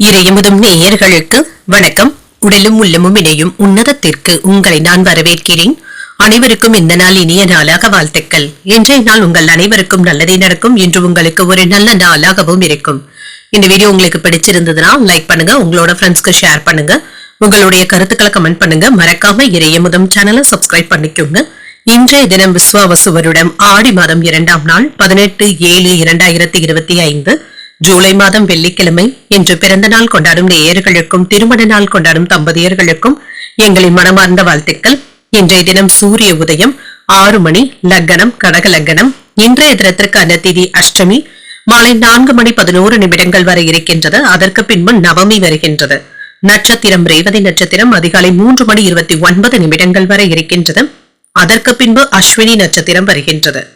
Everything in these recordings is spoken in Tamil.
இறையமுதும் நேயர்களுக்கு வணக்கம். உடலும் உள்ளமும் இணையும் உன்னதத்திற்கு உங்களை நான் வரவேற்கிறேன். அனைவருக்கும் இந்த நாள் இனிய நாளாக வாழ்த்துக்கள். இன்றைய நாள் உங்கள் அனைவருக்கும் நல்லதே நடக்கும். இன்று உங்களுக்கு ஒரு நல்ல நாளாகவும் இருக்கும். இந்த வீடியோ உங்களுக்கு பிடிச்சிருந்ததுன்னா லைக் பண்ணுங்க. உங்களோட ஃப்ரெண்ட்ஸ்க்கு ஷேர் பண்ணுங்க. உங்களுடைய கருத்துக்களை கமெண்ட் பண்ணுங்க. மறக்காம இறையமுதம் சேனலை சப்ஸ்கிரைப் பண்ணிக்கோங்க. இன்றைய தினம் விஸ்வாவசு வருடம் ஆடி மாதம் இரண்டாம் நாள் பதினெட்டு ஏழு இரண்டாயிரத்தி இருபத்தி ஐந்து. ஜூலை மாதம் வெள்ளிக்கிழமை இன்று பிறந்த நாள் கொண்டாடும் நேயர்களுக்கும் திருமண நாள் கொண்டாடும் தம்பதியர்களுக்கும் எங்களின் மனமார்ந்த வாழ்த்துக்கள். இன்றைய தினம் சூரிய உதயம் ஆறு மணி லக்னம் கடக லக்னம் இன்றைய தினத்திற்கான திதி அஷ்டமி. மாலை நான்கு மணி பதினோரு நிமிடங்கள் வரை இருக்கின்றது. அதற்கு பின்பு நவமி வருகின்றது. நட்சத்திரம் ரேவதி நட்சத்திரம் அதிகாலை மூன்று மணி இருபத்தி ஒன்பது நிமிடங்கள் வரை இருக்கின்றது. அதற்கு பின்பு அஸ்வினி நட்சத்திரம் வருகின்றது.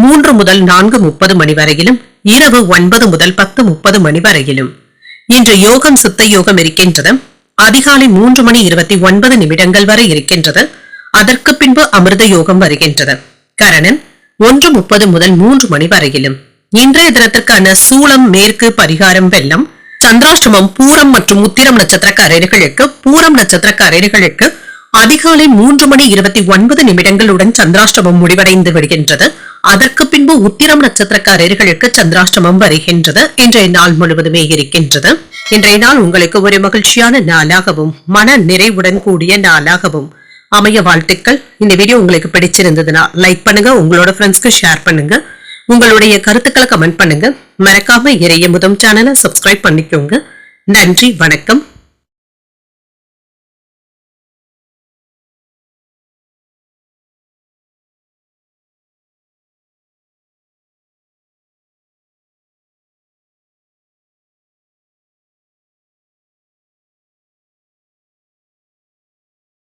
மூன்று முதல் நான்கு முப்பது மணி வரையிலும் இரவு ஒன்பது முதல் பத்து முப்பது மணி வரையிலும். இன்று யோகம் சித்த யோகம் இருக்கின்றது. அதிகாலை மூன்று மணி இருபத்தி ஒன்பது நிமிடங்கள் வரை இருக்கின்றது. அதற்கு பின்பு அமிர்த யோகம் வருகின்றது. கரணன் ஒன்று முப்பது முதல் மூன்று மணி வரையிலும். இன்றைய தினத்திற்கான சூளம் மேற்கு பரிகாரம் வெள்ளம் சந்திராஷ்டமம் பூரம் மற்றும் உத்திரம் நட்சத்திரக்காரர்களுக்கு பூரம் நட்சத்திரக்காரர்களுக்கு அதிகாலை மூன்று மணி இருபத்தி ஒன்பது நிமிடங்களுடன் சந்திராஷ்டமம் முடிவடைந்து விடுகின்றது. அதற்கு பின்பு உத்திரம் நட்சத்திரக்காரர்களுக்கு சந்திராஷ்டமம் வருகின்றது. இன்றைய நாள் முழுவதுமே இருக்கின்றது. இன்றைய நாள் உங்களுக்கு ஒரு மகிழ்ச்சியான நாளாகவும் மன நிறைவுடன் கூடிய நாளாகவும் அமைய வாழ்த்துக்கள். இந்த வீடியோ உங்களுக்கு பிடிச்சிருந்ததுன்னா லைக் பண்ணுங்க உங்களோட ஃப்ரெண்ட்ஸ்க்கு ஷேர் பண்ணுங்க. உங்களுடைய கருத்துக்களை கமெண்ட் பண்ணுங்க. மறக்காம இறைய முதம் சேனலை சப்ஸ்கிரைப் பண்ணிக்கோங்க. நன்றி வணக்கம்.